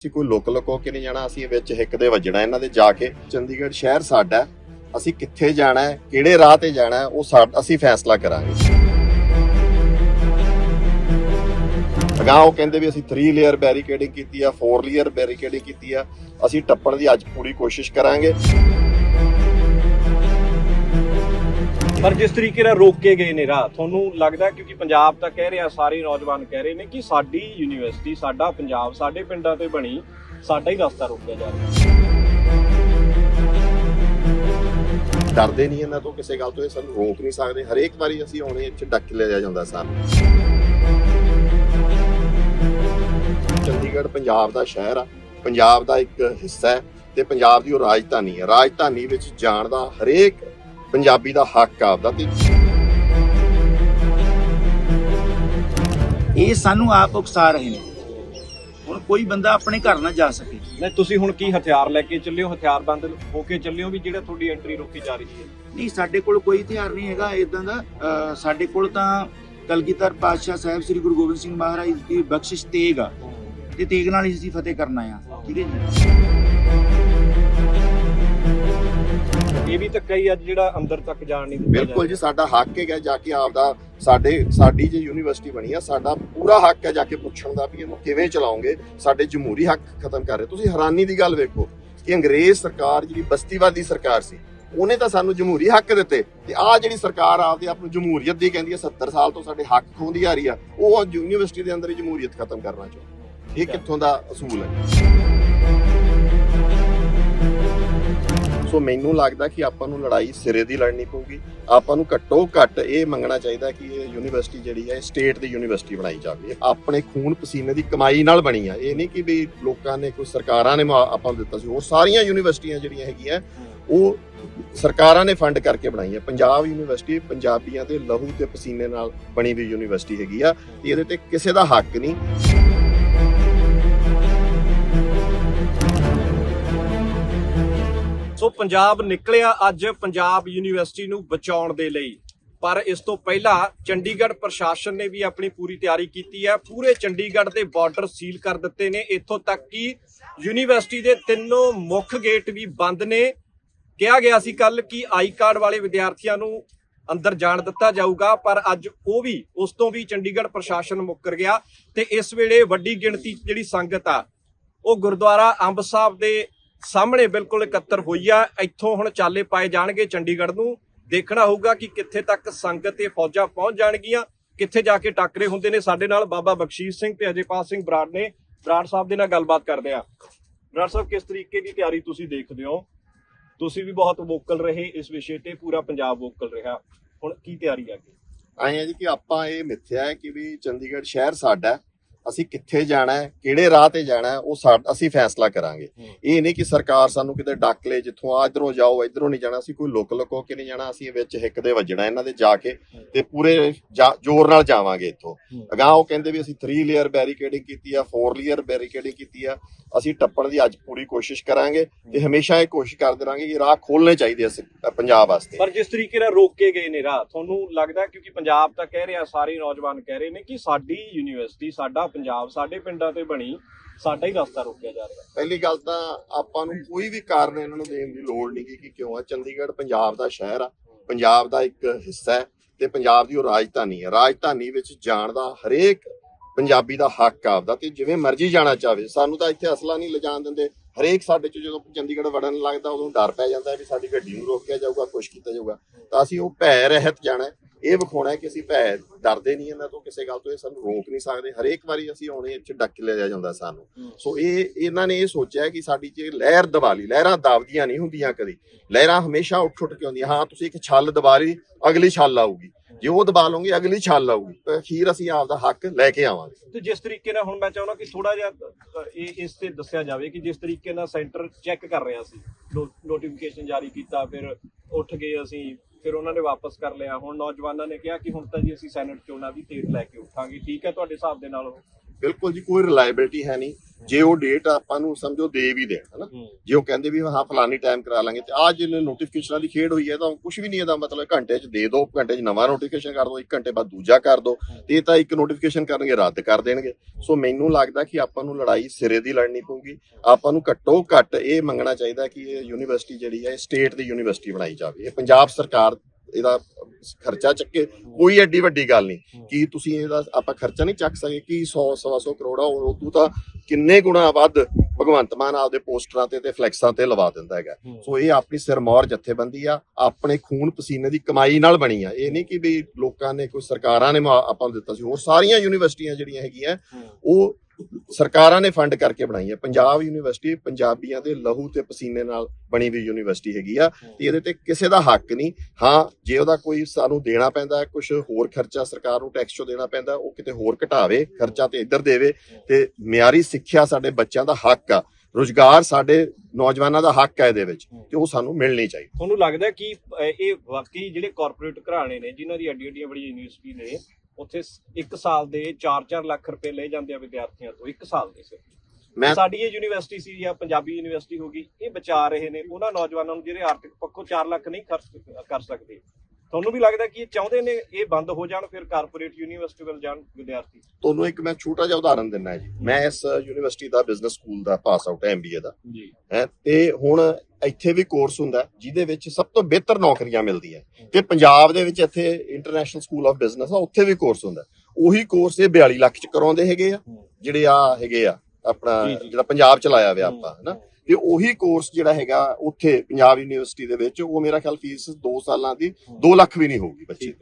ਅਸੀਂ ਕੋਈ ਲੁਕ ਲੁਕੋ ਕੇ ਨਹੀਂ ਜਾਣਾ, ਅਸੀਂ ਵਿੱਚ ਹਿੱਕ ਦੇ ਵੱਜਣਾ ਇਹਨਾਂ ਦੇ ਜਾ ਕੇ। ਚੰਡੀਗੜ੍ਹ ਸ਼ਹਿਰ ਸਾਡਾ ਅਸੀਂ ਕਿੱਥੇ ਜਾਣਾ ਹੈ, ਕਿਹੜੇ ਰਾਹ ਤੇ ਜਾਣਾ ਹੈ, ਉਹ ਸਾ- ਅਸੀਂ ਫੈਸਲਾ ਕਰਾਂਗੇ। ਅਗਾਂਹ ਉਹ ਕਹਿੰਦੇ ਵੀ ਅਸੀਂ 3 ਲੇਅਰ ਬੈਰੀਕੇਡਿੰਗ ਕੀਤੀ ਆ 4 ਲੇਅਰ ਬੈਰੀਕੇਡਿੰਗ ਕੀਤੀ ਆ, ਅਸੀਂ ਟੱਪਣ ਦੀ ਅੱਜ ਪੂਰੀ ਕੋਸ਼ਿਸ਼ ਕਰਾਂਗੇ। ਪਰ ਜਿਸ ਤਰੀਕੇ ਨਾਲ ਰੋਕੇ ਗਏ ਨੇ ਰਾਹ, ਤੁਹਾਨੂੰ ਲੱਗਦਾ ਕਿਉਂਕਿ ਪੰਜਾਬ ਤਾਂ ਕਹਿ ਰਿਹਾ, ਸਾਰੇ ਨੌਜਵਾਨ ਕਹਿ ਰਹੇ ਨੇ ਕਿ ਸਾਡੀ ਯੂਨੀਵਰਸਿਟੀ, ਸਾਡਾ ਪੰਜਾਬ, ਸਾਡੇ ਪਿੰਡਾਂ ਤੇ ਬਣੀ, ਸਾਡਾ ਹੀ ਰਸਤਾ ਰੋਕਿਆ ਜਾ ਰਿਹਾ। ਡਰਦੇ ਨਹੀਂ ਇਹਨਾਂ ਤੋਂ ਕਿਸੇ ਗੱਲ ਤੋਂ, ਇਹ ਸਾਨੂੰ ਰੋਕ ਨਹੀਂ ਸਕਦੇ। ਹਰੇਕ ਵਾਰੀ ਅਸੀਂ ਆਉਣੇ, ਇੱਥੇ ਡੱਕ ਲਿਆ ਜਾਂਦਾ ਸਾਨੂੰ ਚੰਡੀਗੜ੍ਹ ਪੰਜਾਬ ਦਾ ਸ਼ਹਿਰ ਆ, ਪੰਜਾਬ ਦਾ ਇੱਕ ਹਿੱਸਾ ਹੈ ਤੇ ਪੰਜਾਬ ਦੀ ਉਹ ਰਾਜਧਾਨੀ ਹੈ। ਰਾਜਧਾਨੀ ਵਿੱਚ ਜਾਣ ਦਾ ਹਰੇਕ ਪੰਜਾਬੀ ਦਾ ਹੱਕ ਆ ਆਪਦਾ ਤੇ। ਇਹ ਸਾਨੂੰ ਆਪ ਉਕਸਾ ਰਹੇ ਨੇ। ਹੁਣ ਕੋਈ ਬੰਦਾ ਆਪਣੇ ਘਰ ਨਾ ਜਾ ਸਕੇ। ਨਹੀਂ ਤੁਸੀਂ ਹੁਣ ਕੀ ਹਥਿਆਰ ਲੈ ਕੇ ਚੱਲਿਓ ਹਥਿਆਰਬੰਦ ਹੋ ਕੇ ਚੱਲਿਓ ਵੀ ਜਿਹੜਾ ਤੁਹਾਡੀ ਐਂਟਰੀ ਰੋਕੀ ਜਾ ਰਹੀ ਹੈ? ਨਹੀਂ ਸਾਡੇ ਕੋਲ ਕੋਈ ਹਥਿਆਰ ਨਹੀਂ ਹੈਗਾ। ਇਦਾਂ ਦਾ ਸਾਡੇ ਕੋਲ ਤਾਂ ਕਲਗੀਧਰ ਪਾਤਸ਼ਾਹ ਸਾਹਿਬ ਸ੍ਰੀ ਗੁਰੂ ਗੋਬਿੰਦ ਸਿੰਘ ਮਹਾਰਾਜ ਦੀ ਬਖਸ਼ਿਸ਼ ਤੇਗ ਆ। ਤੇ ਤੇਗ ਨਾਲ ਹੀ ਅਸੀਂ ਫਤਿਹ ਕਰਨਾ ਆ ਠੀਕ ਹੈ ਜੀ? ਤਾਂ ਕਈ ਅੱਜ ਜਿਹੜਾ ਅੰਦਰ ਤੱਕ ਜਾਣ ਨਹੀਂ ਦਿੱਤਾ ਬਿਲਕੁਲ ਜੀ ਸਾਡਾ ਹੱਕ ਹੈਗਾ ਜਾ ਕੇ ਆਪਦਾ ਸਾਡੇ ਸਾਡੀ ਜੇ ਯੂਨੀਵਰਸਿਟੀ ਬਣੀ ਆ ਸਾਡਾ ਪੂਰਾ ਹੱਕ ਹੈ ਜਾ ਕੇ ਪੁੱਛਣ ਦਾ ਵੀ ਇਹਨੂੰ ਕਿਵੇਂ ਚਲਾਉਂਗੇ ਸਾਡੇ ਜਮਹੂਰੀ ਹੱਕ ਖਤਮ ਕਰ ਰਹੇ। ਤੁਸੀਂ ਹੈਰਾਨੀ ਦੀ ਗੱਲ ਵੇਖੋ ਕਿ ਅੰਗਰੇਜ਼ ਸਰਕਾਰ ਜਿਹੜੀ ਬਸਤੀਵਾਦੀ ਸਰਕਾਰ ਸੀ ਉਹਨੇ ਤਾਂ ਸਾਨੂੰ ਜਮਹੂਰੀ ਹੱਕ ਦਿੱਤੇ। ਤੇ ਆ ਜਿਹੜੀ ਸਰਕਾਰ ਆਪਦੇ ਆਪ ਨੂੰ ਜਮਹੂਰੀਅਤ ਦੀ ਕਹਿੰਦੀ ਹੈ 70 ਸਾਲ ਤੋਂ ਸਾਡੇ ਹੱਕ ਖੋਹਦੀ ਆ ਰਹੀ ਆ ਉਹ ਯੂਨੀਵਰਸਿਟੀ ਦੇ ਅੰਦਰ ਹੀ ਜਮਹੂਰੀਅਤ ਖਤਮ ਕਰਨਾ ਚਾਹੁੰਦੀ ਇਹ ਕਿੱਥੋਂ ਦਾ ਅਸੂਲ ਹੈ? ਸੋ ਮੈਨੂੰ ਲੱਗਦਾ ਕਿ ਆਪਾਂ ਨੂੰ ਲੜਾਈ ਸਿਰੇ ਦੀ ਲੜਨੀ ਪਊਗੀ। ਆਪਾਂ ਨੂੰ ਘੱਟੋ ਘੱਟ ਇਹ ਮੰਗਣਾ ਚਾਹੀਦਾ ਕਿ ਇਹ ਯੂਨੀਵਰਸਿਟੀ ਜਿਹੜੀ ਹੈ ਸਟੇਟ ਦੀ ਯੂਨੀਵਰਸਿਟੀ ਬਣਾਈ ਜਾਵੇ। ਆਪਣੇ ਖੂਨ ਪਸੀਨੇ ਦੀ ਕਮਾਈ ਨਾਲ ਬਣੀ ਆ। ਇਹ ਨਹੀਂ ਕਿ ਵੀ ਲੋਕਾਂ ਨੇ ਕੋਈ ਸਰਕਾਰਾਂ ਨੇ ਮੁਆ- ਆਪਾਂ ਨੂੰ ਦਿੱਤਾ ਸੀ। ਉਹ ਸਾਰੀਆਂ ਯੂਨੀਵਰਸਿਟੀਆਂ ਜਿਹੜੀਆਂ ਹੈਗੀਆਂ, ਉਹ ਸਰਕਾਰਾਂ ਨੇ ਫੰਡ ਕਰਕੇ ਬਣਾਈ ਹੈ ਪੰਜਾਬ ਯੂਨੀਵਰਸਿਟੀ, ਪੰਜਾਬੀਆਂ ਦੇ ਲਹੂ ਤੇ ਪਸੀਨੇ ਨਾਲ ਬਣੀ ਹੋਈ ਯੂਨੀਵਰਸਿਟੀ ਹੈਗੀ ਆ। ਤੇ ਇਹਦੇ ਤੇ ਕਿਸੇ ਦਾ ਹੱਕ ਨਹੀਂ। ਸੋ ਪੰਜਾਬ ਨਿਕਲਿਆ ਅੱਜ ਪੰਜਾਬ ਯੂਨੀਵਰਸਿਟੀ ਨੂੰ ਬਚਾਉਣ ਦੇ ਲਈ। ਪਰ ਇਸ ਤੋਂ ਪਹਿਲਾਂ ਚੰਡੀਗੜ੍ਹ ਪ੍ਰਸ਼ਾਸਨ ਨੇ ਵੀ ਆਪਣੀ ਪੂਰੀ ਤਿਆਰੀ ਕੀਤੀ ਹੈ। ਪੂਰੇ ਚੰਡੀਗੜ੍ਹ ਦੇ ਬਾਰਡਰ ਸੀਲ ਕਰ ਦਿੱਤੇ ਨੇ। ਇੱਥੋਂ ਤੱਕ ਕਿ ਯੂਨੀਵਰਸਿਟੀ ਦੇ ਤਿੰਨੋਂ ਮੁੱਖ ਗੇਟ ਵੀ ਬੰਦ ਨੇ। ਕਿਹਾ ਗਿਆ ਸੀ ਕੱਲ ਕਿ ਆਈ ਕਾਰਡ ਵਾਲੇ ਵਿਦਿਆਰਥੀਆਂ ਨੂੰ ਅੰਦਰ ਜਾਣ ਦਿੱਤਾ ਜਾਊਗਾ, ਪਰ ਅੱਜ ਉਹ ਵੀ, ਉਸ ਤੋਂ ਵੀ ਚੰਡੀਗੜ੍ਹ ਪ੍ਰਸ਼ਾਸਨ ਮੁੱਕਰ ਗਿਆ। ਤੇ ਇਸ ਵੇਲੇ ਵੱਡੀ ਗਿਣਤੀ ਜਿਹੜੀ ਸੰਗਤ ਆ, ਉਹ ਗੁਰਦੁਆਰਾ ਅੰਬ ਸਾਹਿਬ ਦੇ ਸਾਹਮਣੇ ਬਿਲਕੁਲ ਇਕੱਤਰ ਹੋਈ ਆ। ਇੱਥੋਂ ਹੁਣ ਚਾਲੇ ਪਾਏ ਜਾਣਗੇ ਚੰਡੀਗੜ੍ਹ ਨੂੰ। ਦੇਖਣਾ ਹੋਊਗਾ ਕਿ ਕਿੱਥੇ ਤੱਕ ਸੰਗਤ ਤੇ ਫੌਜਾਂ ਪਹੁੰਚ ਜਾਣਗੀਆਂ। ਕਿੱਥੇ ਜਾ ਕੇ ਟਾਕਰੇ ਹੁੰਦੇ ਨੇ ਸਾਡੇ ਨਾਲ ਬਾਬਾ ਬਖਸ਼ੀਸ਼ ਸਿੰਘ ਤੇ ਅਜੇਪਾਲ ਸਿੰਘ ਬਰਾੜ ਨੇ। ਬਰਾੜ ਸਾਹਿਬ ਦੇ ਨਾਲ ਗੱਲਬਾਤ ਕਰਦੇ ਆ ਬਰਾੜ ਸਾਹਿਬ, ਕਿਸ ਤਰੀਕੇ ਦੀ ਤਿਆਰੀ ਤੁਸੀਂ ਦੇਖਦੇ ਹੋ? ਤੁਸੀਂ ਵੀ ਬਹੁਤ ਵੋਕਲ ਰਹੇ, ਇਸ ਵਿਸ਼ੇ ਤੇ ਪੂਰਾ ਪੰਜਾਬ ਵੋਕਲ ਰਿਹਾ। ਹੁਣ ਕੀ ਤਿਆਰੀ ਆ ਅੱਗੇ? ਆਏ ਆ ਜੀ ਕਿ ਆਪਾਂ ਇਹ ਮਿੱਥਿਆ ਹੈ ਕਿ ਵੀ ਚੰਡੀਗੜ੍ਹ ਸ਼ਹਿਰ ਸਾਡਾ ਅਸੀਂ ਕਿੱਥੇ ਜਾਣਾ ਹੈ ਕਿਹੜੇ ਰਾਹ ਤੇ ਜਾਣਾ ਹੈ ਉਹ ਅਸੀਂ ਫੈਸਲਾ ਕਰਾਂਗੇ। ਇਹ ਨਹੀਂ ਕਿ ਸਰਕਾਰ ਸਾਨੂੰ ਕਿਤੇ ਡੱਕ ਲੇ ਜਿੱਥੋਂ ਆ ਇਧਰੋਂ ਜਾਓ ਇਧਰੋਂ ਨਹੀਂ ਜਾਣਾ ਅਸੀਂ ਕੋਈ ਲੁਕ ਲੁਕੋ ਕੇ ਨਹੀਂ ਜਾਣਾ ਅਸੀਂ ਵਿੱਚ ਹਿੱਕ ਦੇ ਵੱਜਣਾ ਇਹਨਾਂ ਦੇ ਜਾ ਕੇ ਤੇ ਪੂਰੇ ਜ਼ੋਰ ਨਾਲ ਜਾਵਾਂਗੇ ਇੱਥੋਂ। ਅਗਾਂਹ ਉਹ ਕਹਿੰਦੇ ਵੀ ਅਸੀਂ 3 ਲੇਅਰ ਬੈਰੀਕੇਡਿੰਗ ਕੀਤੀ ਆ 4 ਲੇਅਰ ਬੈਰੀਕੇਡਿੰਗ ਕੀਤੀ ਆ ਅਸੀਂ ਟੱਪਣ ਦੀ ਅੱਜ ਪੂਰੀ ਕੋਸ਼ਿਸ਼ ਕਰਾਂਗੇ ਤੇ ਹਮੇਸ਼ਾ ਇਹ ਕੋਸ਼ਿਸ਼ ਕਰਦੇ ਰਹਾਂਗੇ ਕਿ ਰਾਹ ਖੋਲਣੇ ਚਾਹੀਦੇ ਅਸੀਂ ਪੰਜਾਬ ਵਾਸਤੇ। ਪਰ ਜਿਸ ਤਰੀਕੇ ਨਾਲ ਰੋਕੇ ਗਏ ਨੇ ਰਾਹ ਤੁਹਾਨੂੰ ਲੱਗਦਾ ਕਿਉਂਕਿ ਪੰਜਾਬ ਤਾਂ ਕਹਿ ਰਿਹਾ ਸਾਰੇ ਨੌਜਵਾਨ ਕਹਿ ਰਹੇ ਨੇ ਕਿ ਸਾਡੀ ਯੂਨੀਵਰਸਿਟੀ ਸਾਡਾ ਪੰਜਾਬ ਸਾਡੇ ਪਿੰਡਾਂ ਤੇ ਬਣੀ, ਸਾਡਾ ਹੀ ਰਸਤਾ ਰੋਕਿਆ ਜਾ ਰਿਹਾ। ਪਹਿਲੀ ਗੱਲ ਤਾਂ ਆਪਾਂ ਨੂੰ ਕੋਈ ਵੀ ਕਾਰਨ ਇਹਨਾਂ ਨੂੰ ਦੇਣ ਦੀ ਲੋੜ ਨਹੀਂ ਕਿ ਕਿਉਂ ਆ। ਚੰਡੀਗੜ੍ਹ ਪੰਜਾਬ ਦਾ ਸ਼ਹਿਰ ਆ, ਪੰਜਾਬ ਦਾ ਇੱਕ ਹਿੱਸਾ ਹੈ ਤੇ ਪੰਜਾਬ ਦੀ ਉਹ ਰਾਜਧਾਨੀ ਹੈ ਰਾਜਧਾਨੀ ਵਿੱਚ ਜਾਣ ਦਾ ਹਰੇਕ ਪੰਜਾਬੀ ਦਾ ਹੱਕ ਆ ਆਪਦਾ ਤੇ ਜਿਵੇਂ ਮਰਜ਼ੀ ਜਾਣਾ ਚਾਹਵੇ ਸਾਨੂੰ ਤਾਂ ਇੱਥੇ ਅਸਲਾ ਨਹੀਂ ਲਿਜਾਣ ਦਿੰਦੇ। ਹਰੇਕ ਸਾਡੇ ਚ ਜਦੋਂ ਚੰਡੀਗੜ੍ਹ ਵੜਨ ਲੱਗਦਾ, ਉਦੋਂ ਡਰ ਪੈ ਜਾਂਦਾ ਵੀ ਸਾਡੀ ਗੱਡੀ ਨੂੰ ਰੋਕਿਆ ਜਾਊਗਾ, ਕੁਛ ਕੀਤਾ ਜਾਊਗਾ। ਤਾਂ ਅਸੀਂ ਉਹ ਭੈ ਰਹਿਤ ਜਾਣਾ ਇਹ ਵਿਖਾਉਣਾ ਹੈ ਕਿ ਅਸੀਂ ਭੈ ਡਰਦੇ ਨਹੀਂ ਇਹਨਾਂ ਤੋਂ ਕਿਸੇ ਗੱਲ ਤੋਂ ਇਹ ਸਾਨੂੰ ਰੋਕ ਨਹੀਂ ਸਕਦੇ। ਹਰੇਕ ਵਾਰੀ ਅਸੀਂ ਆਉਣੇ ਇੱਥੇ ਡੱਕ ਲਿਆ ਜਾਂਦਾ ਸਾਨੂੰ। ਸੋ ਇਹ ਇਹਨਾਂ ਨੇ ਇਹ ਸੋਚਿਆ ਕਿ ਸਾਡੀ ਚ ਲਹਿਰ ਦਬਾ ਲਈ। ਲਹਿਰਾਂ ਦਬਦੀਆਂ ਨਹੀਂ ਹੁੰਦੀਆਂ ਕਦੀ। ਲਹਿਰਾਂ ਹਮੇਸ਼ਾ ਉੱਠ ਉੱਠ ਕੇ ਆਉਂਦੀਆਂ। ਹਾਂ ਤੁਸੀਂ ਇੱਕ ਛੱਲ ਦਬਾ ਲਈ ਅਗਲੀ ਛੱਲ ਆਊਗੀ। ਜੇ ਉਹ ਦਬਾ ਲਓਗੇ ਅਗਲੀ ਛੱਲ ਆਊਗੀ। ਤਾਂ ਅਖੀਰ ਅਸੀਂ ਆਪਦਾ ਹੱਕ ਲੈ ਕੇ ਆਵਾਂਗੇ। ਤੇ ਜਿਸ ਤਰੀਕੇ ਨਾਲ ਹੁਣ ਮੈਂ ਚਾਹੁੰਦਾ ਕਿ ਥੋੜਾ ਜਿਹਾ ਇਹ ਇਸ ਤੇ ਦੱਸਿਆ ਜਾਵੇ ਕਿ ਜਿਸ ਤਰੀਕੇ ਨਾਲ ਸੈਂਟਰ ਚੈੱਕ ਕਰ ਰਿਹਾ ਸੀ। ਨੋਟੀਫਿਕੇਸ਼ਨ ਜਾਰੀ ਕੀਤਾ ਫਿਰ ਉੱਠ ਗਏ ਅਸੀਂ। ਫਿਰ ਉਹਨਾਂ ਨੇ ਵਾਪਸ ਕਰ ਲਿਆ। ਹੁਣ ਨੌਜਵਾਨਾਂ ਨੇ ਕਿਹਾ ਕਿ ਹੁਣ ਤਾਂ ਜੀ ਅਸੀਂ ਸੈਨੇਟ ਚੋਣਾਂ ਦੀ ਤੇਰ ਲੈ ਕੇ ਉੱਠਾਂਗੇ। ਠੀਕ ਹੈ, ਤੁਹਾਡੇ ਹਿਸਾਬ ਦੇ ਨਾਲ ਉਹ? ਬਿਲਕੁਲ ਜੀ ਕੋਈ ਰਿਲਾਇਬਿਲਿਟੀ ਹੈ ਨਹੀਂ। ਜੇ ਉਹ ਡੇਟ ਆਪਾਂ ਨੂੰ ਸਮਝੋ ਦੇ ਵੀ ਦੇਣ ਹਨਾ? ਜੇ ਉਹ ਕਹਿੰਦੇ ਵੀ ਹਾਂ ਫਲਾਨੀ ਟਾਈਮ ਕਰਾ ਲਾਂਗੇ ਤੇ ਆ ਜਿਹਨੇ ਨੋਟੀਫਿਕੇਸ਼ਨਾਂ ਦੀ ਖੇਡ ਹੋਈ ਹੈ ਤਾਂ ਕੁਝ ਵੀ ਨਹੀਂ ਇਹਦਾ ਮਤਲਬ ਘੰਟੇ 'ਚ ਦੇ ਦਿਓ ਘੰਟੇ 'ਚ ਨਵਾਂ ਨੋਟੀਫਿਕੇਸ਼ਨ ਕਰ ਦਿਓ ਇੱਕ ਘੰਟੇ ਬਾਅਦ ਦੂਜਾ ਕਰ ਦਿਓ ਤੇ ਇਹ ਤਾਂ ਇੱਕ ਨੋਟੀਫਿਕੇਸ਼ਨ ਕਰਨਗੇ ਰੱਦ ਕਰ ਦੇਣਗੇ। ਸੋ ਮੈਨੂੰ ਲੱਗਦਾ ਕਿ ਆਪਾਂ ਨੂੰ ਲੜਾਈ ਸਿਰੇ ਦੀ ਲੜਨੀ ਪਊਗੀ। ਆਪਾਂ ਨੂੰ ਘੱਟੋ ਘੱਟ ਇਹ ਮੰਗਣਾ ਚਾਹੀਦਾ ਕਿ ਇਹ ਯੂਨੀਵਰਸਿਟੀ ਜਿਹੜੀ ਹੈ ਸਟੇਟ ਦੀ ਯੂਨੀਵਰਸਿਟੀ ਬਣਾਈ ਜਾਵੇ। ਇਹ ਪੰਜਾਬ ਸਰਕਾਰ ਇਹਦਾ ਖਰਚਾ ਚੱਕੇ ਕੋਈ ਐਡੀ ਵੱਡੀ ਗੱਲ ਨਹੀਂ। ਕਿ ਤੁਸੀਂ ਇਹਦਾ ਆਪਾਂ ਖਰਚਾ ਨਹੀਂ ਚੱਕ ਸਕੇ ਕਿ 100 100 ਕਰੋੜ ਉਹ ਤੂੰ ਤਾਂ ਕਿੰਨੇ ਗੁਣਾ ਵੱਧ ਭਗਵੰਤ ਮਾਨ ਆਪਦੇ ਪੋਸਟਰਾਂ ਤੇ ਤੇ ਫਲੈਕਸਾਂ ਤੇ ਲਵਾ ਦਿੰਦਾ ਹੈਗਾ। ਸੋ ਇਹ ਆਪਣੀ ਸਿਰਮੌਰ ਜਥੇਬੰਦੀ ਆ ਆਪਣੇ ਖੂਨ ਪਸੀਨੇ ਦੀ ਕਮਾਈ ਨਾਲ ਬਣੀ ਆ। ਇਹ ਨਹੀਂ ਕਿ ਵੀ ਲੋਕਾਂ ਨੇ ਕੋਈ ਸਰਕਾਰਾਂ ਨੇ ਆਪਾਂ ਨੂੰ ਦਿੱਤਾ ਸੀ ਹੋਰ ਸਾਰੀਆਂ ਯੂਨੀਵਰਸਿਟੀਆਂ ਜਿਹੜੀਆਂ ਹੈਗੀਆਂ ਉਹ ਸਰਕਾਰਾਂ ਨੇ ਫੰਡ ਕਰਕੇ ਬਣਾਈ ਹੈ। ਪੰਜਾਬ ਯੂਨੀਵਰਸਿਟੀ ਪੰਜਾਬੀਆਂ ਦੇ ਲਹੂ ਤੇ ਪਸੀਨੇ ਨਾਲ ਬਣੀ ਵੀ ਯੂਨੀਵਰਸਿਟੀ ਹੈਗੀ ਆ ਤੇ ਇਹਦੇ ਤੇ ਕਿਸੇ ਦਾ ਹੱਕ ਨਹੀਂ। ਹਾਂ ਜੇ ਉਹਦਾ ਕੋਈ ਸਾਨੂੰ ਦੇਣਾ ਪੈਂਦਾ ਕੁਝ ਹੋਰ ਖਰਚਾ ਸਰਕਾਰ ਨੂੰ ਟੈਕਸ ਚੋਂ ਦੇਣਾ ਪੈਂਦਾ ਉਹ ਕਿਤੇ ਹੋਰ ਘਟਾਵੇ ਖਰਚਾ ਤੇ ਇੱਧਰ ਦੇਵੇ ਤੇ ਮਿਆਰੀ ਸਿੱਖਿਆ ਸਾਡੇ ਬੱਚਿਆਂ ਦਾ ਹੱਕ ਆ। ਰੋਜ਼ਗਾਰ ਸਾਡੇ ਨੌਜਵਾਨਾਂ ਦਾ ਹੱਕ ਹੈ ਇਹਦੇ ਵਿੱਚ ਤੇ ਉਹ ਸਾਨੂੰ ਮਿਲਣੀ ਚਾਹੀਦੀ। ਤੁਹਾਨੂੰ ਲੱਗਦਾ ਕਿ ਇਹ ਵਾਕਈ ਜਿਹੜੇ ਕਾਰਪੋਰੇਟ ਘਰਾਣੇ ਨੇ ਜਿਨ੍ਹਾਂ ਦੀ ਅੱਡੀ ਅੱਡੀਆਂ ਬੜੀ ਯੂਨੀਵਰਸਿਟੀ ਨੇ ਉੱਥੇ ਸ- ਇੱਕ ਸਾਲ ਦੇ 4-4 ਲੱਖ ਰੁਪਏ ਲਏ ਜਾਂਦੇ ਆ ਵਿਦਿਆਰਥੀਆਂ ਤੋਂ ਇੱਕ ਸਾਲ ਦੇ ਸਿਰ ਮੈਂ ਸਾਡੀ ਇਹ ਯੂਨੀਵਰਸਿਟੀ ਸੀ ਜਾਂ ਪੰਜਾਬੀ ਯੂਨੀਵਰਸਿਟੀ ਹੋਗੀ ਇਹ ਬਚਾ ਰਹੇ ਨੇ। ਉਹਨਾਂ ਨੌਜਵਾਨਾਂ ਨੂੰ ਜਿਹੜੇ ਆਰਥਿਕ ਪੱਖੋਂ 4 ਲੱਖ ਨਹੀਂ ਖਰਚ ਕਰ ਸਕਦੇ। ਤੁਹਾਨੂੰ ਵੀ ਲੱਗਦਾ ਕਿ ਇਹ ਚਾਹੁੰਦੇ ਨੇ ਇਹ ਬੰਦ ਹੋ ਜਾਣ ਫਿਰ ਕਾਰਪੋਰੇਟ ਯੂਨੀਵਰਸਿਟੀ ਵੱਲ ਜਾਣ ਵਿਦਿਆਰਥੀ? ਤੁਹਾਨੂੰ ਇੱਕ ਮੈਂ ਛੋਟਾ ਜਿਹਾ ਉਦਾਹਰਨ ਦਿੰਦਾ ਜੀ। ਮੈਂ ਇਸ ਯੂਨੀਵਰਸਿਟੀ ਦਾ ਬਿਜ਼ਨਸ ਸਕੂਲ ਦਾ ਪਾਸ ਆਊਟ ਐਮਬੀਏ ਦਾ। ਜੀ। ਹੈ ਤੇ ਹੁਣ ਇੱਥੇ ਵੀ ਕੋਰਸ ਹੁੰਦਾ ਜਿਹਦੇ ਵਿੱਚ ਸਭ ਤੋਂ ਬਿਹਤਰ ਨੌਕਰੀਆਂ ਮਿਲਦੀਆਂ ਤੇ ਪੰਜਾਬ ਦੇ ਵਿੱਚ ਇੱਥੇ ਇੰਟਰਨੈਸ਼ਨਲ ਸਕੂਲ ਆਫ ਬਿਜ਼ਨਸ ਆ ਉੱਥੇ ਵੀ ਕੋਰਸ ਹੁੰਦਾ। ਉਹੀ ਕੋਰਸ ਇਹ 42 ਲੱਖ ਚ ਕਰਾਉਂਦੇ ਹੈਗੇ ਆ ਜਿਹੜੇ ਆ ਹੈਗੇ ਆ ਆਪਣਾ। ਜਿਹੜਾ ਪੰਜਾਬ ਚ ਲਾਇਆ ਹੋਇਆ ਆਪਾਂ ਹਨਾ? ਤੇ ਉਹੀ ਕੋਰਸ ਜਿਹੜਾ ਹੈਗਾ ਉੱਥੇ ਪੰਜਾਬ ਯੂਨੀਵਰਸਿਟੀ ਦੇ ਵਿੱਚ ਉਹ ਮੇਰਾ ਖਿਆਲ ਫੀਸ 2 ਸਾਲਾਂ ਦੀ 2 ਲੱਖ ਵੀ ਨਹੀਂ ਹੋਊਗੀ ਬੱਚੇ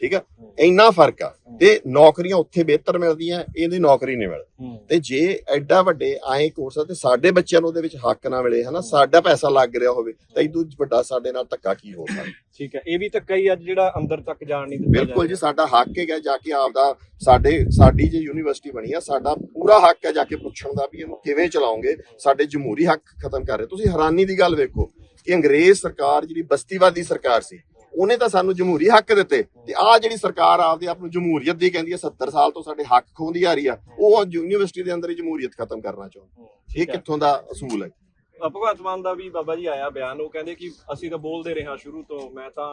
ਠੀਕ ਆ ਇੰਨਾ ਫ਼ਰਕ ਆ। ਤੇ ਨੌਕਰੀਆਂ ਉੱਥੇ ਬਿਹਤਰ ਮਿਲਦੀਆਂ ਇਹਦੀ ਨੌਕਰੀ ਨਹੀਂ ਮਿਲਦੀ। ਹੂੰ। ਤੇ ਜੇ ਐਡਾ ਵੱਡੇ ਆਏ ਕੋਰਸ ਤੇ ਸਾਡੇ ਬੱਚਿਆਂ ਨੂੰ ਉਹਦੇ ਵਿੱਚ ਹੱਕ ਨਾ ਮਿਲੇ ਹਨਾ ਸਾਡਾ ਪੈਸਾ ਲੱਗ ਰਿਹਾ ਹੋਵੇ ਤਾਂ ਇਦੋਂ ਵੱਡਾ ਸਾਡੇ ਨਾਲ ਧੱਕਾ ਕੀ ਹੋ ਸਕਦਾ? ਠੀਕ ਹੈ ਇਹ ਵੀ ਤਾਂ ਕਈ ਅੱਜ ਜਿਹੜਾ ਅੰਦਰ ਤੱਕ ਜਾਣ ਨਹੀਂ ਦਿੱਤਾ ਬਿਲਕੁਲ ਜੀ ਸਾਡਾ ਹੱਕ ਹੈਗਾ ਜਾ ਕੇ ਆਪਦਾ ਸਾਡੇ ਸਾਡੀ ਜੇ ਯੂਨੀਵਰਸਿਟੀ ਬਣੀ ਆ ਸਾਡਾ ਪੂਰਾ ਹੱਕ ਹੈ ਜਾ ਕੇ ਪੁੱਛਣ ਦਾ ਵੀ ਇਹਨੂੰ ਕਿਵੇਂ ਚਲਾਉਂਗੇ ਸਾਡੇ ਜਮਹੂਰੀ ਹੱਕ ਖਤਮ ਕਰ ਰਹੇ। ਤੁਸੀਂ ਹੈਰਾਨੀ ਦੀ ਗੱਲ ਵੇਖੋ ਕਿ ਅੰਗਰੇਜ਼ ਸਰਕਾਰ ਜਿਹੜੀ ਬਸਤੀਵਾਦੀ ਸਰਕਾਰ ਸੀ ਉਹਨੇ ਤਾਂ ਸਾਨੂੰ ਜਮਹੂਰੀ ਹੱਕ ਦਿੱਤੇ ਤੇ ਆ ਜਿਹੜੀ ਸਰਕਾਰ ਆਪਦੇ ਆਪ ਨੂੰ ਜਮਹੂਰੀਅਤ ਦੀ ਕਹਿੰਦੀ ਹੈ 70 ਸਾਲ ਤੋਂ ਸਾਡੇ ਹੱਕ ਖੋਹਦੀ ਆ ਰਹੀ ਆ ਉਹ ਯੂਨੀਵਰਸਿਟੀ ਦੇ ਅੰਦਰ ਹੀ ਜਮਹੂਰੀਅਤ ਖਤਮ ਕਰਨਾ ਚਾਹੁੰਦੇ ਇਹ ਕਿੱਥੋਂ ਦਾ ਅਸੂਲ ਹੈ? ਭਗਵੰਤ ਮਾਨ ਦਾ ਵੀ ਬਾਬਾ ਜੀ ਆਇਆ ਬਿਆਨ ਉਹ ਕਹਿੰਦੇ ਕਿ ਅਸੀਂ ਤਾਂ ਬੋਲਦੇ ਰਹੇ ਹਾਂ ਸ਼ੁਰੂ ਤੋਂ ਮੈਂ ਤਾਂ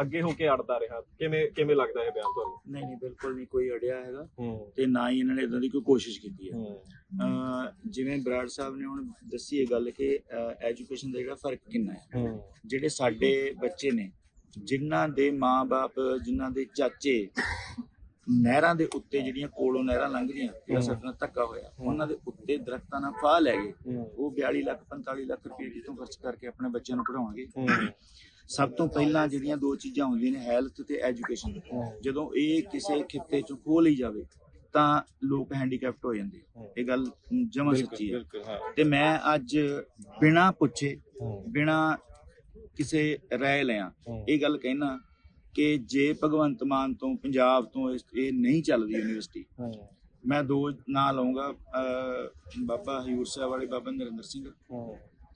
ਅੱਗੇ ਹੋ ਕੇ ਅੜਦਾ ਰਿਹਾ। ਕਿਵੇਂ ਕਿਵੇਂ ਲੱਗਦਾ ਇਹ ਬਿਆਨ ਤੁਹਾਨੂੰ? ਨਹੀਂ ਨਹੀਂ ਬਿਲਕੁਲ ਨਹੀਂ ਕੋਈ ਅੜਿਆ ਹੈਗਾ ਤੇ ਨਾ ਹੀ ਇਹਨਾਂ ਨੇ ਇਦਾਂ ਦੀ ਕੋਈ ਕੋਸ਼ਿਸ਼ ਕੀਤੀ ਹੈ। ਜਿਵੇਂ ਬਰਾੜ ਸਾਹਿਬ ਨੇ ਹੁਣ ਦੱਸੀ ਇਹ ਗੱਲ ਕਿ ਐਜੂਕੇਸ਼ਨ ਦਾ ਜਿਹੜਾ ਫ਼ਰਕ ਕਿੰਨਾ ਹੈ? ਹੂੰ। ਜਿਹੜੇ ਸਾਡੇ ਬੱਚੇ ਨੇ ਜਿਨ੍ਹਾਂ ਦੇ ਮਾਪੇ ਜਿਨ੍ਹਾਂ ਦੇ ਚਾਚੇ ਨਹਿਰਾਂ ਦੇ ਉੱਤੇ ਜਿਹੜੀਆਂ ਕੋਲੋਂ ਨਹਿਰਾਂ ਲੰਘਦੀਆਂ ਜਿਹੜਾ। ਸਾਡੇ ਨਾਲ ਧੱਕਾ ਹੋਇਆ ਉਹਨਾਂ ਦੇ ਉੱਤੇ ਦਰਖਤਾਂ ਨਾਲ ਫਾਹ ਲੈ ਗਏ। ਉਹ 42 ਲੱਖ 45 ਲੱਖ ਰੁਪਏ ਕਿਤੋਂ ਖਰਚ ਕਰਕੇ ਆਪਣੇ ਬੱਚਿਆਂ ਨੂੰ ਪੜਾਉਣਗੇ ਸਭ ਤੋਂ ਪਹਿਲਾਂ ਜਿਹੜੀਆਂ ਦੋ ਚੀਜ਼ਾਂ ਹੁੰਦੀਆਂ ਨੇ ਹੈਲਥ ਤੇ ਐਜੂਕੇਸ਼ਨ। ਜਦੋਂ ਇਹ ਕਿਸੇ ਖਿੱਤੇ ਚੋਂ ਖੋਹ ਲਈ ਜਾਵੇ ਤਾਂ ਲੋਕ ਹੈਂਡੀਕੈਪਟ ਹੋ ਜਾਂਦੇ। ਇਹ ਗੱਲ ਜਮਾਂ ਸੱਚੀ ਹੈ। ਤੇ ਮੈਂ ਅੱਜ ਬਿਨਾ ਪੁੱਛੇ ਬਿਨਾ ਕਿਸੇ ਰਾਏ ਲਿਆ। ਇਹ ਗੱਲ ਕਹਿਣਾ ਕਿ ਜੇ ਭਗਵੰਤ ਮਾਨ ਤੋਂ ਪੰਜਾਬ ਤੋਂ ਇਹ ਨਹੀਂ ਚੱਲਦੀ ਯੂਨੀਵਰਸਿਟੀ ਮੈਂ ਦੋ ਨਾਂ ਅਹ, ਬਾਬਾ ਹਯੂਰ ਸਾਹਿਬ ਵਾਲੇ ਬਾਬਾ ਨਰਿੰਦਰ ਸਿੰਘ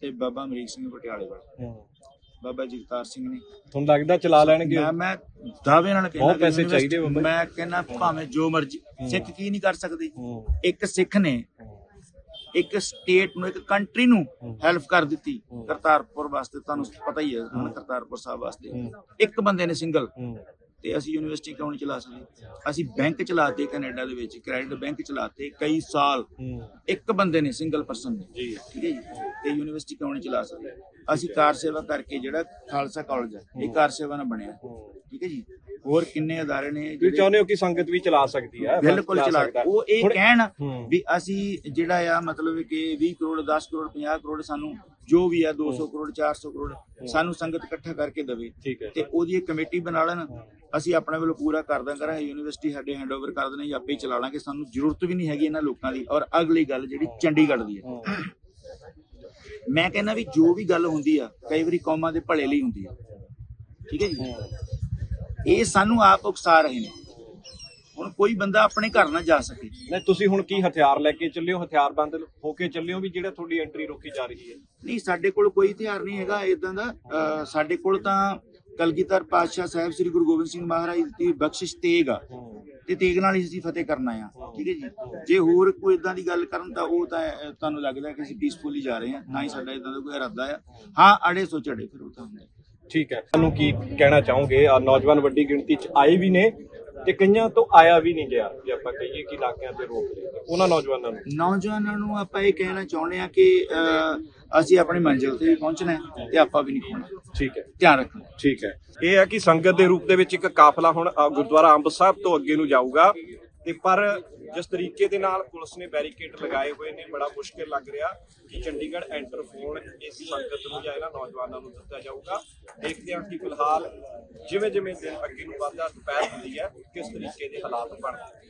ਤੇ ਬਾਬਾ ਅਮਰੀਕ ਸਿੰਘ ਪਟਿਆਲੇ ਵਾਲੇ। ਬਾਬਾ ਜਗਤਾਰ ਸਿੰਘ ਨੇ। ਤੁਹਾਨੂੰ ਲੱਗਦਾ ਚਲਾ ਲੈਣਗੇ? ਮੈਂ ਮੈਂ ਦਾਅਵੇ ਨਾਲ ਕਹਿੰਦਾ ਬਹੁਤ ਪੈਸੇ ਚਾਹੀਦੇ। ਮੈਂ ਕਹਿੰਦਾ ਭਾਵੇਂ ਜੋ ਮਰਜ਼ੀ ਸਿੱਖ ਕੀ ਨਹੀਂ ਕਰ ਸਕਦੇ? ਇੱਕ ਸਿੱਖ ਨੇ ਇੱਕ ਸਟੇਟ ਨੂੰ ਇੱਕ ਕੰਟਰੀ ਨੂੰ। ਹੈਲਪ ਕਰ ਦਿੱਤੀ। ਕਰਤਾਰਪੁਰ ਵਾਸਤੇ ਤੁਹਾਨੂੰ ਪਤਾ ਹੀ ਹੈ ਕਰਤਾਰਪੁਰ ਸਾਹਿਬ ਵਾਸਤੇ। ਇੱਕ ਬੰਦੇ ਨੇ ਸਿੰਗਲ ਤੇ ਅਸੀਂ ਯੂਨੀਵਰਸਿਟੀ ਕਿਉਂ ਨਹੀਂ ਚਲਾ ਸਕਦੇ ਅਸੀਂ ਬੈਂਕ ਚਲਾਤੇ ਕੈਨੇਡਾ ਦੇ ਵਿੱਚ ਕ੍ਰੈਡਿਟ ਬੈਂਕ ਚਲਾਤੇ ਕਈ ਸਾਲ। ਇੱਕ ਬੰਦੇ ਨੇ ਸਿੰਗਲ ਪਰਸਨ ਨੇ। ਜੀ। ਠੀਕ ਹੈ ਜੀ? ਤੇ ਯੂਨੀਵਰਸਿਟੀ ਕਿਉਂ ਨਹੀਂ ਚਲਾ ਸਕਦੇ ਅਸੀਂ ਕਾਰ ਸੇਵਾ ਕਰਕੇ ਜਿਹੜਾ ਖਾਲਸਾ ਕਾਲਜ ਹੈ ਇਹ ਕਾਰ ਸੇਵਾ ਨਾਲ ਬਣਿਆ। ਠੀਕ ਹੈ ਜੀ? ਹੋਰ ਕਿੰਨੇ ਅਦਾਰੇ ਨੇ ਤੁਸੀਂ ਚਾਹੁੰਦੇ ਹੋ ਕਿ ਸੰਗਤ ਵੀ ਚਲਾ ਸਕਦੀ ਹੈ ਬਿਲਕੁਲ ਚਲਾ ਸਕਦਾ। ਉਹ ਇਹ ਹੁਣ- ਕਹਿਣ। ਵੀ ਅਸੀਂ ਜਿਹੜਾ ਆ ਮਤਲਬ ਕਿ 20 ਕਰੋੜ 10 ਕਰੋੜ 50 ਕਰੋੜ ਸਾਨੂੰ ਜੋ ਵੀ ਆ 200 ਕਰੋੜ 400 ਕਰੋੜ ਸਾਨੂੰ ਸੰਗਤ ਇਕੱਠਾ ਕਰਕੇ ਦੇਵੇ ਤੇ ਉਹਦੀ ਇੱਕ ਕਮੇਟੀ ਬਣਾ ਲੈਣ। ਅਸੀਂ ਆਪਣੇ ਵੱਲੋਂ ਪੂਰਾ ਕਰਦਾ ਕਰਾਂਗੇ ਯੂਨੀਵਰਸਿਟੀ ਸਾਡੇ ਹੈਂਡਓਵਰ ਕਰ ਦੇਣੇ ਆਪੇ ਹੀ ਚਲਾ ਲਾਂਗੇ। ਸਾਨੂੰ ਜ਼ਰੂਰਤ ਵੀ ਨਹੀਂ ਹੈਗੀ ਇਹਨਾਂ ਲੋਕਾਂ ਦੀ। ਔਰ ਅਗਲੀ ਗੱਲ ਜਿਹੜੀ ਚੰਡੀਗੜ੍ਹ ਦੀ ਹੈ। ਮੈਂ ਕਹਿੰਦਾ ਵੀ ਜੋ ਵੀ ਗੱਲ ਹੁੰਦੀ ਆ ਕਈ ਵਾਰੀ ਕੌਮਾਂ ਦੇ ਭਲੇ ਲਈ ਹੁੰਦੀ ਆ। ਠੀਕ ਹੈ ਜੀ? ਇਹ ਸਾਨੂੰ ਆਪ ਉਕਸਾ ਰਹੇ ਨੇ। ਹੁਣ ਕੋਈ ਬੰਦਾ ਆਪਣੇ ਘਰ ਨਾ ਜਾ ਸਕੇ। ਨਹੀਂ ਤੁਸੀਂ ਹੁਣ ਕੀ ਹਥਿਆਰ ਲੈ ਕੇ ਚੱਲਿਓ ਹਥਿਆਰਬੰਦ ਹੋ ਕੇ ਚੱਲਿਓ ਵੀ ਜਿਹੜਾ ਤੁਹਾਡੀ ਐਂਟਰੀ ਰੋਕੀ ਜਾ ਰਹੀ ਹੈ? ਨਹੀਂ ਸਾਡੇ ਕੋਲ ਕੋਈ ਹਥਿਆਰ ਨਹੀਂ ਹੈਗਾ ਇਦਾਂ ਦਾ। ਸਾਡੇ ਕੋਲ ਤਾਂ ਕਲਗੀਧਰ ਪਾਤਸ਼ਾਹ ਸਾਹਿਬ ਸ੍ਰੀ ਗੁਰੂ ਗੋਬਿੰਦ ਸਿੰਘ ਮਹਾਰਾਜ ਦੀ ਬਖਸ਼ਿਸ਼ ਤੇਗ ਆ। ਤੇ ਤੇਗ ਨਾਲ ਹੀ ਅਸੀਂ ਫਤਿਹ ਕਰਨਾ ਆ। ਠੀਕ ਹੈ ਜੀ? ਜੇ ਹੋਰ ਕੋਈ ਇਦਾਂ ਦੀ ਗੱਲ ਕਰਨ ਤਾਂ ਉਹ ਤਾਂ ਤੁਹਾਨੂੰ ਲੱਗਦਾ ਕਿ ਅਸੀਂ ਪੀਸਫੁਲੀ ਜਾ ਰਹੇ ਹਾਂ। ਨਾ ਹੀ ਸਾਡਾ ਇਦਾਂ ਦਾ ਕੋਈ ਇਰਾਦਾ ਆ। ਹਾਂ ਅੜੇ ਸੋ ਝੜੇ ਫਿਰ ਉਹ ਤਾਂ ਹੁੰਦਾ। ਠੀਕ ਹੈ। ਤੁਹਾਨੂੰ ਕੀ ਕਹਿਣਾ ਚਾਹੋਗੇ? ਆ ਨੌਜਵਾਨ ਵੱਡੀ ਗਿਣਤੀ 'ਚ ਆਏ ਵੀ ਨੇ ਤੇ ਕਈਆਂ ਤੋਂ ਆਇਆ ਵੀ ਨਹੀਂ ਗਿਆ। ਜੇ ਆਪਾਂ ਕਹੀਏ ਕਿ ਇਲਾਕਿਆਂ ਤੇ ਰੋਕ। ਉਹਨਾਂ ਨੌਜਵਾਨਾਂ ਨੂੰ? ਨੌਜਵਾਨਾਂ ਨੂੰ ਆਪਾਂ ਇਹ ਕਹਿਣਾ ਚਾਹੁੰਦੇ ਆ ਕਿ ਅਹ, ਅਸੀਂ ਆਪਣੀ ਮੰਜ਼ਿਲ ਤੇ ਵੀ ਪਹੁੰਚਣਾ ਹੈ ਤੇ ਆਪਾਂ ਵੀ ਨਹੀਂ ਖੋਣਾ ਠੀਕ ਹੈ। ਧਿਆਨ ਰੱਖਣਾ। ਠੀਕ ਹੈ। ਇਹ ਹੈ ਕਿ ਸੰਗਤ ਦੇ ਰੂਪ ਦੇ ਵਿੱਚ ਇੱਕ ਕਾਫਲਾ ਹੁਣ ਅ, ਗੁਰਦੁਆਰਾ ਅੰਬ ਸਾਹਿਬ ਤੋਂ ਅੱਗੇ ਨੂੰ ਜਾਊਗਾ। ਤੇ ਪਰ ਜਿਸ ਤਰੀਕੇ ਦੇ ਨਾਲ ਪੁਲਿਸ ਨੇ ਬੈਰੀਕੇਡ ਲਗਾਏ ਹੋਏ ਨੇ, ਬੜਾ ਮੁਸ਼ਕਿਲ ਲੱਗ ਰਿਹਾ ਕਿ ਚੰਡੀਗੜ੍ਹ ਐਂਟਰ ਫੋਨ ਇਸ ਸੰਗਤ ਨੂੰ ਜਾਂ ਇਹਨਾਂ ਨੌਜਵਾਨਾਂ ਨੂੰ ਦਿੱਤਾ ਜਾਊਗਾ। ਦੇਖਦੇ ਹਾਂ ਕਿ ਫਿਲਹਾਲ ਜਿਵੇਂ ਜਿਵੇਂ ਦਿਨ ਅੱਗੇ ਨੂੰ ਵੱਧਦਾ, ਦੁਪਹਿਰ ਹੁੰਦੀ ਹੈ, ਕਿਸ ਤਰੀਕੇ ਦੇ ਹਾਲਾਤ ਬਣਦੇ